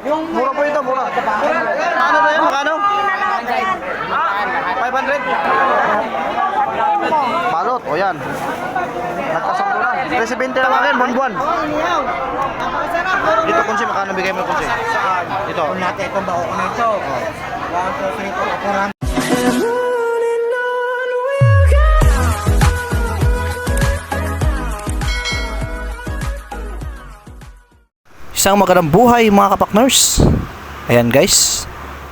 po. Mura po ito, mura. Ano na yan? Magkano? 500. Balot, o yan. Nagkasampo na. 370 lang akin, buwan-buwan. Dito, kunsi, makano bigay mo kunsi? Saan? Dito. Kung natin itong bako ko na ito. 1, 2, 3, Isang magandang buhay mga kapakners. Ayan guys.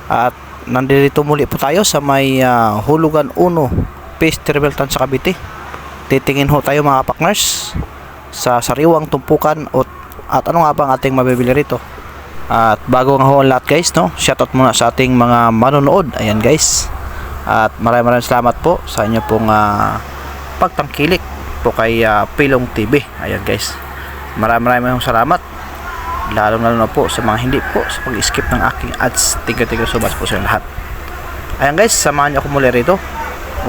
At nandito muli po tayo sa may ah, Hulugan 1 Pace Terminal sa Cavite. Titingin ho tayo mga kapakners sa sariwang tumpukan at, at ano nga ba ang ating mabibili rito. At bago nga ho ang lahat guys, no? Shoutout muna sa ating mga manonood. Ayan guys. At maraming maraming salamat po sa inyo pong ah, pagtangkilik po kay ah, Pilong TV. Ayan guys. Maraming maraming salamat lalo lalo na po sa mga hindi po sa pag-skip ng aking ads. Tiga-tiga subas po sa lahat. Ayan guys samahan niyo ako muli rito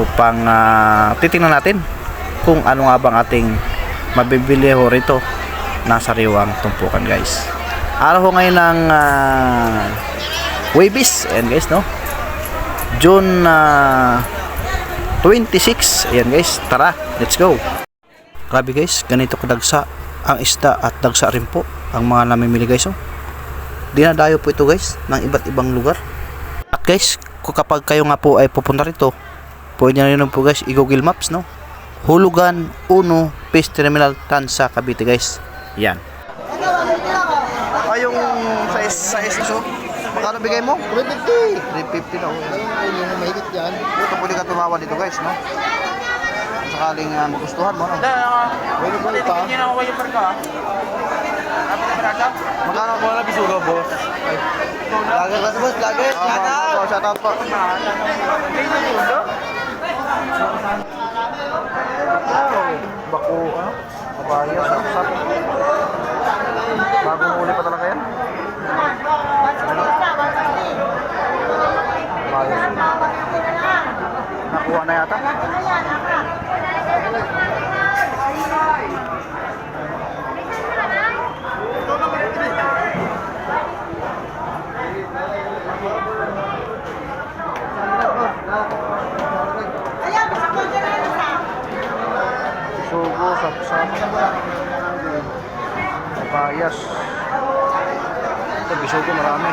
upang ah, titingnan natin kung ano nga bang ating mabibili ho rito na sariwang tumpukan guys. Araw ho ngayon ng uh, Webis. Ayan guys no? June ah, 26 ayan guys tara let's go. Grabe guys ganito kadagsa ang isda at dagsa rin po ang mga namimili guys oh. Dinadayo po ito guys ng iba't ibang lugar. At guys, kapag kayo nga po ay pupunta rito, pwede na rin po guys i-google maps no. Hulugan 1 Fish Terminal Tansa Cavite guys. Yan. Ay yung sa sa so Magkano bigay mo? 350. 350 no. Hindi na mahigit yan. Ito pwede ka tumawa dito guys no. Sakaling uh, magustuhan mo no. Pwede po ito. Magkano po na bisugo boss? Lager ba boss? Lager? Shout out po, shout out po. Bako, ano? Kabaya, sarap. Bagong uli pa talaga yan. Kabaya. Nakuha na yata. Sugo, sapsap. Kabayas. Ito, bisugo marami.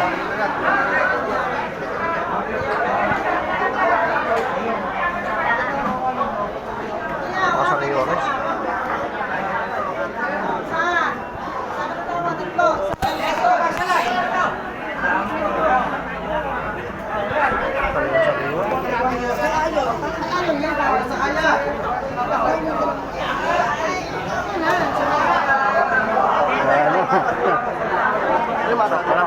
Pasariwa guys. Sariwa. Ano? Ano ba? Ano?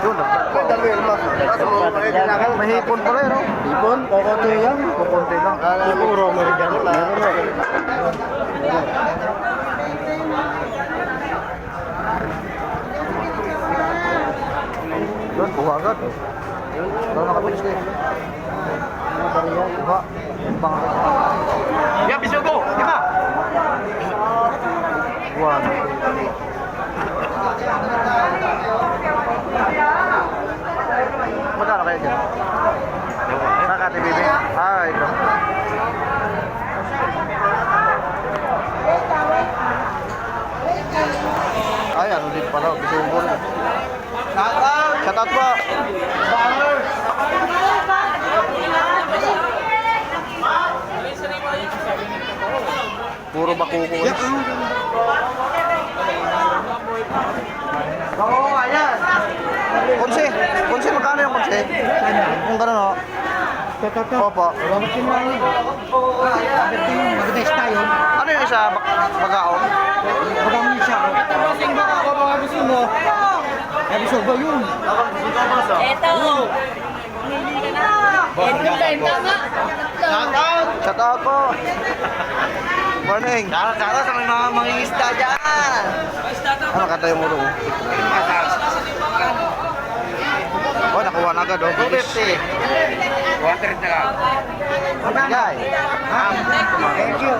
Yun. Mahipon pala yun, no? Ibon, kokote yan. Kukunti lang. Siguro, Amerikano lang. Yun, kuha agad. Daw nakapilis kayo. Ano ba rin yan? Kuha. Bang Yan, bisugo. Di ba? One. Magkano kayo dyan? Nakati, baby. Ah, ito. Ay, ano din pala. Bisugo rin. Shout out po. Puro bakuko. Oo, ayan. Kunsi, kunsi magkano yung kunsi? Kung gano'n o. Totoo. Opo. Maganda tayo. Ano yung isa? Bak bagaon? Bagang mo siya. Sing baka ako mga gusto mo. Eh, bisugo yun. Eto. Eto benta nga. Shout out po. Morning. Kala sa mga mangingisda dyan. Ano kata yung ulo? Oh, nakuha na agad oh. 250. 100 na lang. Guy. Thank you.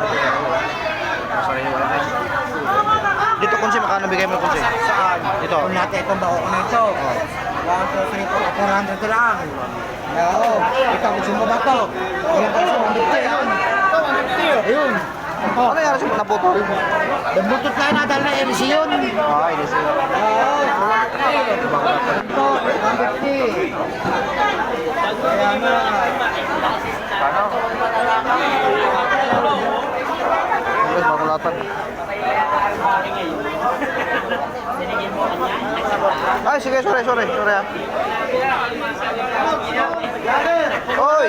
Sorry, wala na. Kunsi, magkano bigay mo kunsi? Saan? Ito. Kung natin itong bako ko na ito. 1, 2, 3, 4, 400 lang. Oo. Ikaw, gusto mo ba ito? Ayan kasi, 150 yun. Ayun. Ano nangyari sa naputol? Nabutot na na dahil na LC yun. Ay, hindi sila. Oo. Ito, 150. Kaya nga. Ay, makulatan. Ay, sige, sorry, sorry, sorry ah. Oy!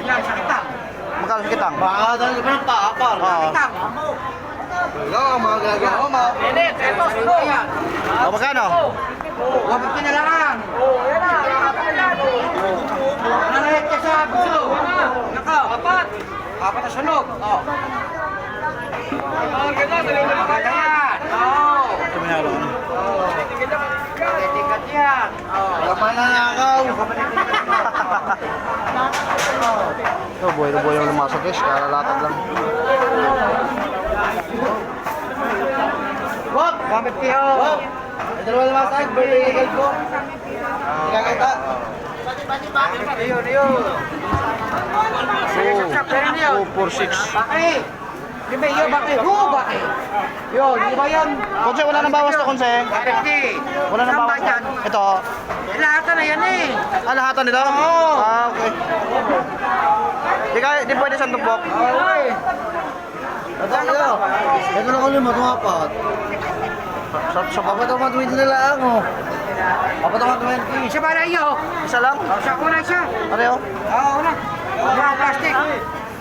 Ayan, sakitang. Magkano sa kitang? Baka dahil ka ng paakal. Oo. Sakitang. Wala, mga gagawa mo. Pilit, ito, ito. O, magkano? 150 na lang. Nanahit ka sa gusto. Nakaw, apat. Apat na sunog. Oh. Ito, buhay na buhay yung lumasok guys. Kalalatag lang. 150 ho. Wag! Ito naman lumasag. Birthday cake ko. Ika kita. Ayun, ayun. Sige, saksak. Pero na yun. 246. Bakit? Di ba yun? Bakit? Oo, bakit? Yun, di ba yun? Konse, wala nang bawas to, Konse. 150. Wala nang bawas ba to. yan? Ito. Lahat na yan eh. Ah, lahatan nito? Oo. Ah, okay. Di, kaya, di pwede sa tumpok. Okay. Ito kayo. Ito na kami matumapat. Sa, sa baba. Ang 20 nila ako. Papat ang 20. Isa ba na iyo? Isa lang? Oh, siya ko na siya. Ano yun? Oo, na. Mga plastic.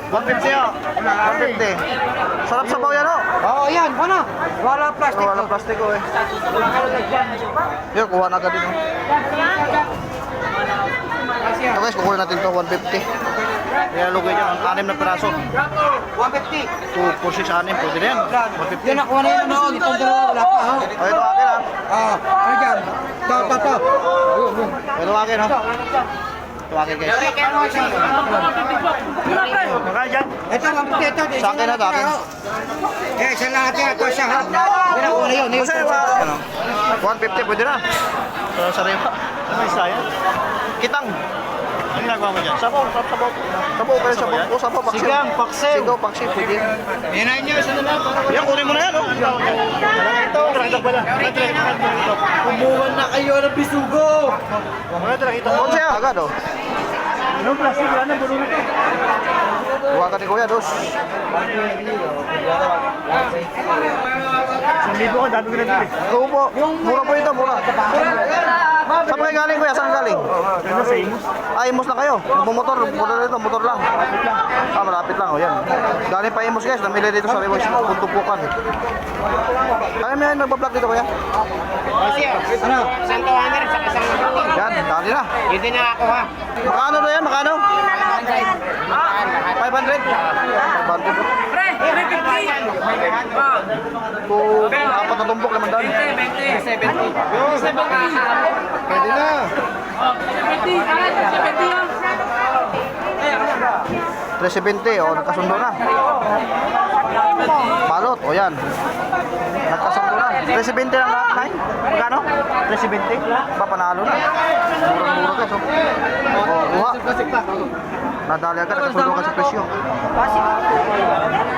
150 oh. 150. Sarap sa baw yan oh. Oo, yan. Ano? Wala plastic. Oh, wala plastic oh eh. Yun, kuha na agad oh. So guys, kukuha natin to 150. Kaya lugay dyan, ang anim na piraso. 150. 2, 4, 6, anim, pwede na yan. Yan nakuha na yun noon. Itong dalawa wala pa. ha? Oh, ito akin ah. Ah, ano dyan? Ito, ito, ito. Ito akin oh. Ito akin guys. Ano siya? Magkano dyan? Ito, 150. Ito, ito. Sa akin na, sa akin. Eh, sa lahat yan. Ito siya. Yan nakuha na yun. Kasi ano, 150 pwede na. So, sariwa. Ano may sayang? Kitang. Ano ginagawa mo dyan? Sabaw, sabaw, sabaw. Pero sabaw. O, sabaw, paksiw. Sigang, paksiw. Sigaw, paksiw, pwede. Yan na nyo. Sa nila. Yan, kunin mo na yan, oh. Ito, trakita pala. Kumuha na kayo ng bisugo. Mga trakita. Kung siya, agad, oh. Anong plastic yan? Ang bulong ito. Huwag ka ni Kuya, dos. Isang libo ka, dami ko na dito. Oo po. Mura po ito, mura. Saan kayo galing, Kuya? Saan galing? Sa Imus. Ah, Imus lang kayo. Bumotor, motor dito, motor lang. Ah, malapit lang, oh, yan. Galing pa Imus, guys. Namili dito sa Rewards, puntupukan. Kaya may nagbablog dito, Kuya? Ano? Isang tawanan sa isang Yan, dali na. Hindi na ako ha. Makano na yan? Makano? 500? 500 po. Pre, may 50. Kung apat na tumbok naman doon. 20, 70. Pwede na. 70, 70 yan. 370, o oh, nagkasundo na. Balot, o yan. Nagkasundo na. 370 lang lahat, Nay? Magkano? 370? Ba, na. Murang-mura guys, oh. O, kuha. Nadali agad, nagkasundo ka sa presyo.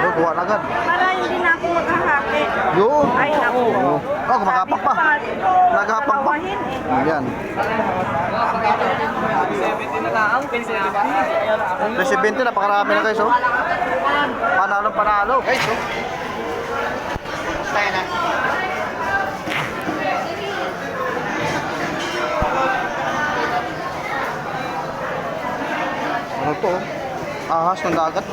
O, kuha na agad. Para hindi na ako maghahati. Yun. Ay, naku. Oh, oh kumakapak pa. Naghapak pa. Eh. Yan. 370, napakarami na guys, oh. Panalo, panalo. Guys, oh. Ano to? oh? Ahas ng dagat.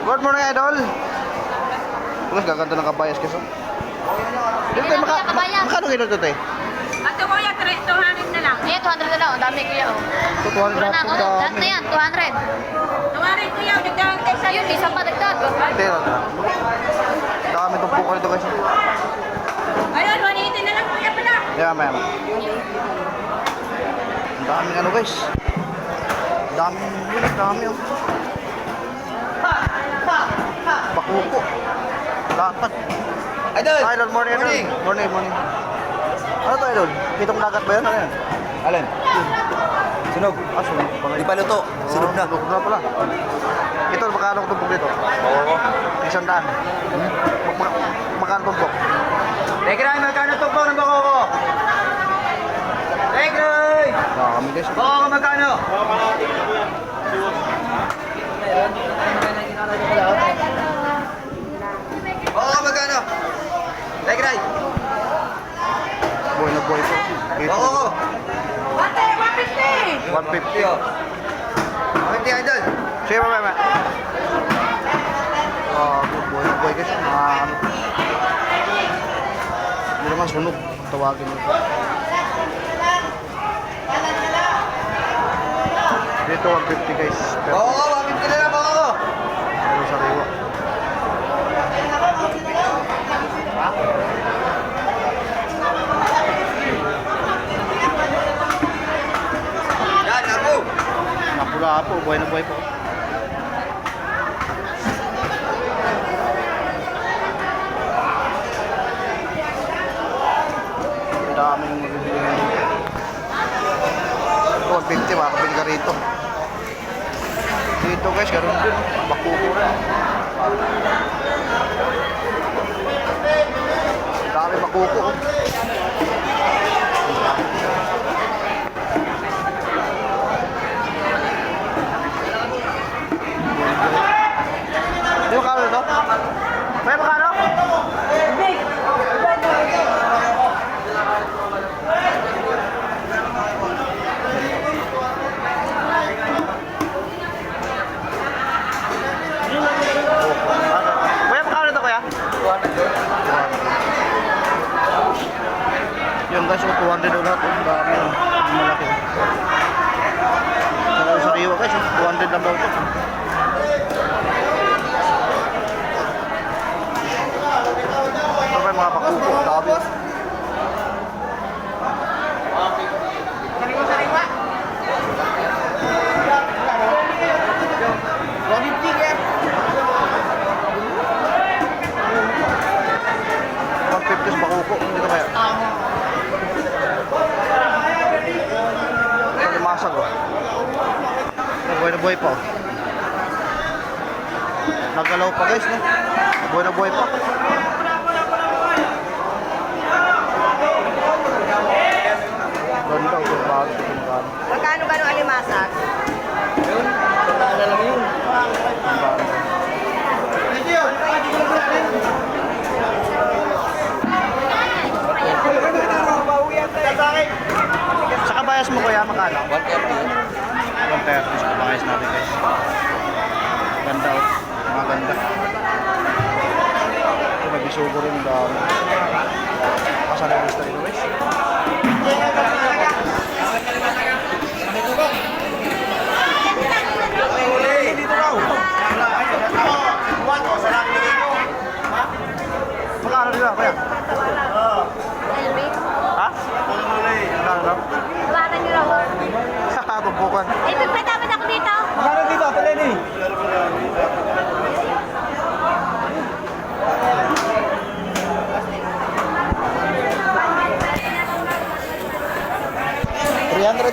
Good morning, idol. Mas gaganda ng kabayas kasi. Dito tayo, maka, Kabayas. makano kayo dito tayo? Ato kuya, 200 na lang. Eh, 200 na lang. Ang dami kuya. oh. Ito, 200 Mura na ako. Lahat na yan, 200. 200 kuya, nagdaan tayo sa'yo. Ayun, isa pa dagdag. Tira na. Dami itong puko nito guys. Ayun, 180 na lang kuya pala. Yeah, ma'am. Daming ano guys. Daming yun, dami oh. Bakuko. Dapat. Idol! Idol, morning, idol. Morning! Morning, morning. Ano to, idol? Pitong dagat ba yun? Ano yan? Alin? Sunog. Ah, sunog. Di pa luto. Sunog na. Sunog na pala. Ito, magkano ang tumpok dito? Oo. Isang daan. Mag- Magkano tumpok? Tegray, magkano tugpong ng bako ko? Tegray! Bako ko magkano? Bako ko magkano? Tegray! Buhay na buhay ko! 150. oh. 50 idol. Sige, mamaya, mamaya. Ah, buhay na buhay guys. Ah, ano. Hindi naman sunog. Tawagin mo. Dito 150 guys. Pero, Bako ko, 150 na lang bako ko. pero sa riwa. Yan, ako. Napula po. Buhay na buhay po. Ang daming mabibili ngayon. Ito, 150 makakabili ka rito. Dito guys, ganun din. Bakuko rin. Ang dami bakuko. oh. Di ba kano ito? May makano? Kuya, magkano ito kuya? 200. Yung guys, oh, 200 ulit. Ang dami. Ang malaki. Pero sa Riwa guys, oh, 200 lang daw ito. Ito pa yung mga pakuko. Dami. One fifty sa pakuko. Dito kaya. Ito limasag oh. Ito, buhay na buhay pa oh. Nagalaw pa guys, no? Buhay na buhay pa. Ganda, oh, bago ito magkano. Ba ng alimasag? Sa kabayas mo kuya, makano? 130. 130 sa kabayas natin guys. Ganda oh. Mga ganda. Ito nabisugo rin dami. Kasali yung gusto nito guys. Magkano dito kuya? Ha? Magkano daw? Tawanan niyo raw. Tumpukan. Eh, may dapat ako dito. Magkano dito, Taleni?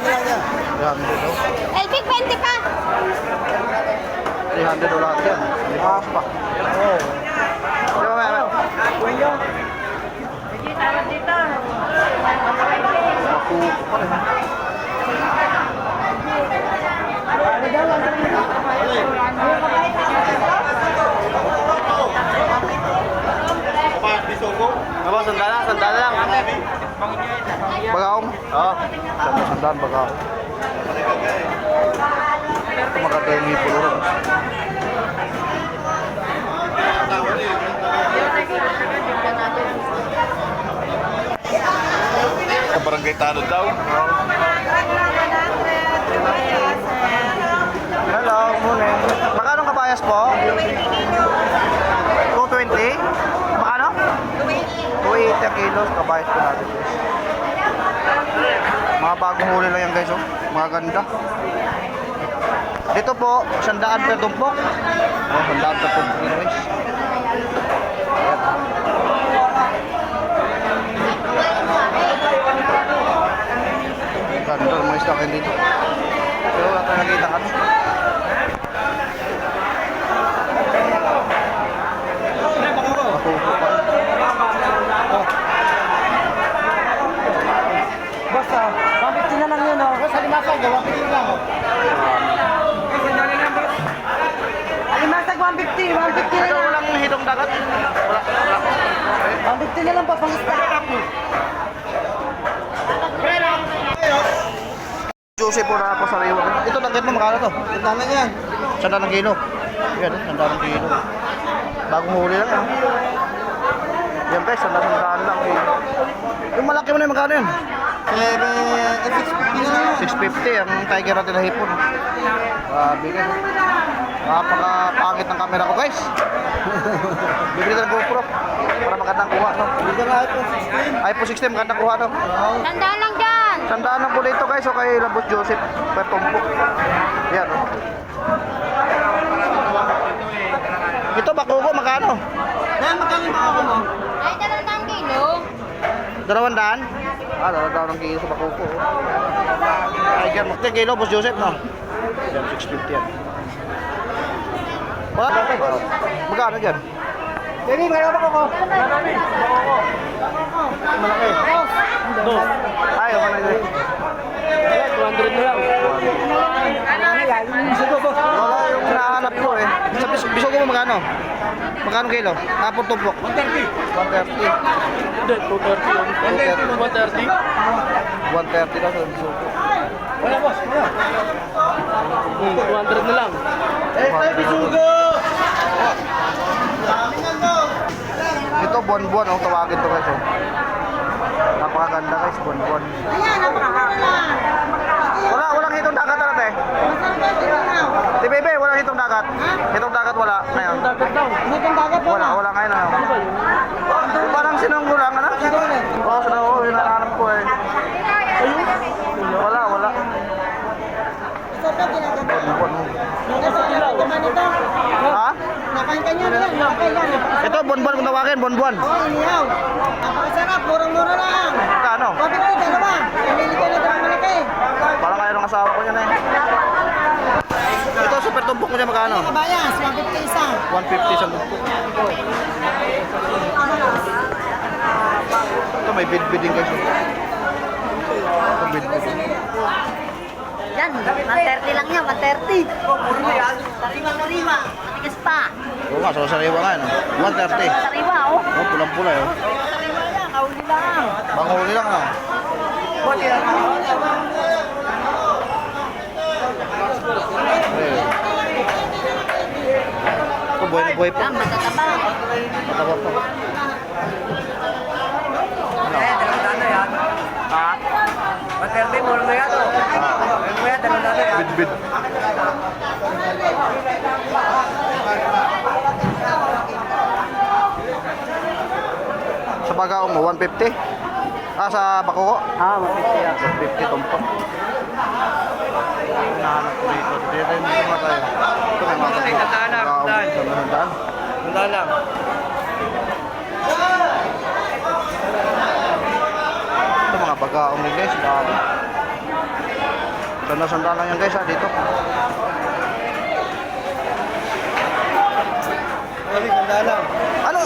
na lang yan. 300 daw. Elvic, 20 pa. 300 daw lahat yan. May bawas pa. Oo. Di ba, ma'am? Sige, tawad dito. Makuko pa rin. Ano sandala? Sandala lang. Bagaong? Oo. Sandal, sandal, bagaong. Yung hipulo rin. Sa barangay Tanod daw. Hello, morning. Magkano kabayas po? 220? Magkano? 280 ang kilos kabayas po natin. Mga bagong huli lang yan guys, oh. Mga ganda. Dito po, sandaan per tumpok. Oh, sandaan per tumpok yun guys. Ganda mga isda kayo dito. Pero wala tayong nakita kami. Makupo pa. Basta, bakit na lang yun, oh. Sa limasag, 150 lang, oh. Alimasag, 150, 150 na lang. walang hitong dagat. Wala, wala. 150 na lang pa, pang isda. Juicy po na ako sa riwa. Ito, dagat mo, magkano to? Tama yan. Sandaan ng kilo. Yan, sandaan ng kilo. Bagong huli lang, ah. Yan guys, sandaan sandaan lang. Eh. Yung malaki mo na yung magkano yun? Eh, eh, 650 na lang. 650 ang tiger na hipon. Grabe guys. Napaka-pangit ng camera ko guys. Bibili ng GoPro para magandang kuha no. Dito na ito, 16. iPhone 16 magandang kuha no. Tandaan lang dyan. Sandaan lang po dito guys o kay Labos Joseph Pertumpo. Yan oh. Ito bakugo magkano? Yan, magkano ba ako mo? Ay, dalawang taong kilo. Dalawang daan? Ah, dalawang daan ang kilo sa oh. Tiger. Ito kilo Boss Joseph no. Yan 650 yan. Wala. Magkano dyan? Baby, mayroon ako ko. Malaki. Ayaw ka na yun. 200 na lang. Wala yung hinahanap ko eh. Sa bis bisog mo magkano? Magkano kilo? Tapos tumpok? 130. 130. Hindi, 230. 130. 130 daw sa bisog ko. Wala, boss. Wala. 200 na lang. Eh, tayo bisugo! Ito buwan-buwan oh, tawagin to guys oh. Napakaganda guys, buwan-buwan. Ayan, napakamura lang. Wala, walang hitong dagat na te. Masarap ba ito lang? Ti bebe, walang hitong dagat. Hitong dagat wala ngayon. Dagat daw. Ano itong dagat ba? Wala, wala ngayon ano. Yung Parang sinunggo lang ano? Oo, oh, sinunggo, hinahanap ko eh. Wala, wala. Oh. Nasa naman ito. Ha? Nakain ka niya yan. Ito, buwan-buwan kung tawagin, buwan-buwan. Oo, inihaw. Napakasarap. Murang-mura lang. Kano? Ito? Dalawa. Nalilito na ito ng malaki. Parang kayo ng asawa ko yan eh. Ito, super tumpok mo dyan magkano? Kabayas, 150 isa. 150 sa tumpok. Ito, may bid-bid din guys. Ito, bid-bid. Yan, 130 lang yan, 130. Sariwa-sariwa. Matigas pa. Oo nga, so sariwa nga, no? 130. Sariwa, oh. Oh, pulang-pula, eh. Sariwa yan, kauli lang. Banguli lang, no? Eh. Buhay na buhay pa. Yan, matataba. Matawa pa. Ha? 130 mo na yan. Ano mo yan? Dalawang daan yan. Bid-bid. Sa bagaong mo, 150? Ah, sa Bakuko? Ah, 150 yan. 150 tumpok. Hinahanap ko dito. Dito yung mga tayo. Tandaan na, Bagaong, tandaan. tandaan. Handa lang. Ito mga bagaong din guys. Dami. Sanda-sanda lang yan guys ha, dito. Sabi, handa lang. Ano?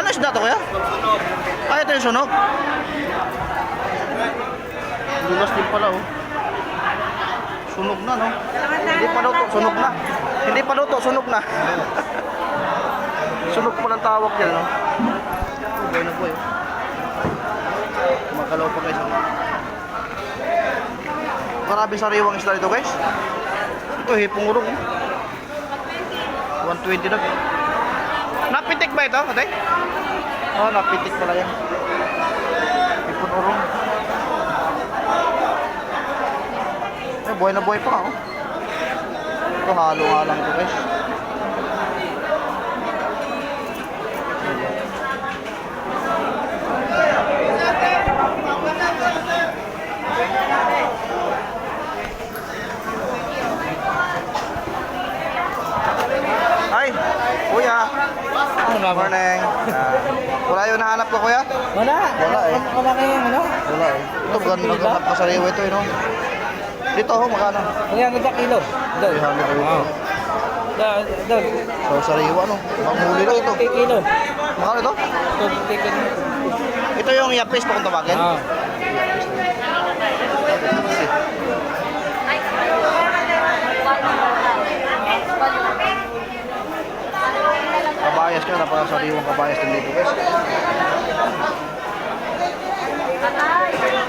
Ano isda to kuya? Ay, ito yung sunog. Dulas din pala oh. Sunog na no? Hindi pa luto, sunog na. Hindi pa luto, sunog na. sunog pa lang tawag yan no? Boy na boy. oh. Magalaw pa guys. oh. Marami sariwang isda dito guys. Ito, hipong urong. oh. 120 na. Napitik ba ito? Oo, oh, napitik pala yan. Ipon urong. Eh, buhay na buhay pa, oh ko, halo nga lang ito guys. Ay, kuya. Ano Morning. Uh, wala yung nahanap ko, kuya? Wala. Wala eh. Wala kayong ano? Wala eh. Ito, maghanap ka sa rewa ito eh, no? Dito ako, magkano? Kuya, nagkakilo. kilo? Doon. 300 wow. Da, doon. So, sariwa, no? Maghuli lang ito. 50 kilo. Makano ito? 50 kilo. Ito yung yapis pa kung tawagin? Oo. Kabayas ka, napakasariwang kabayas din dito, guys. Patay!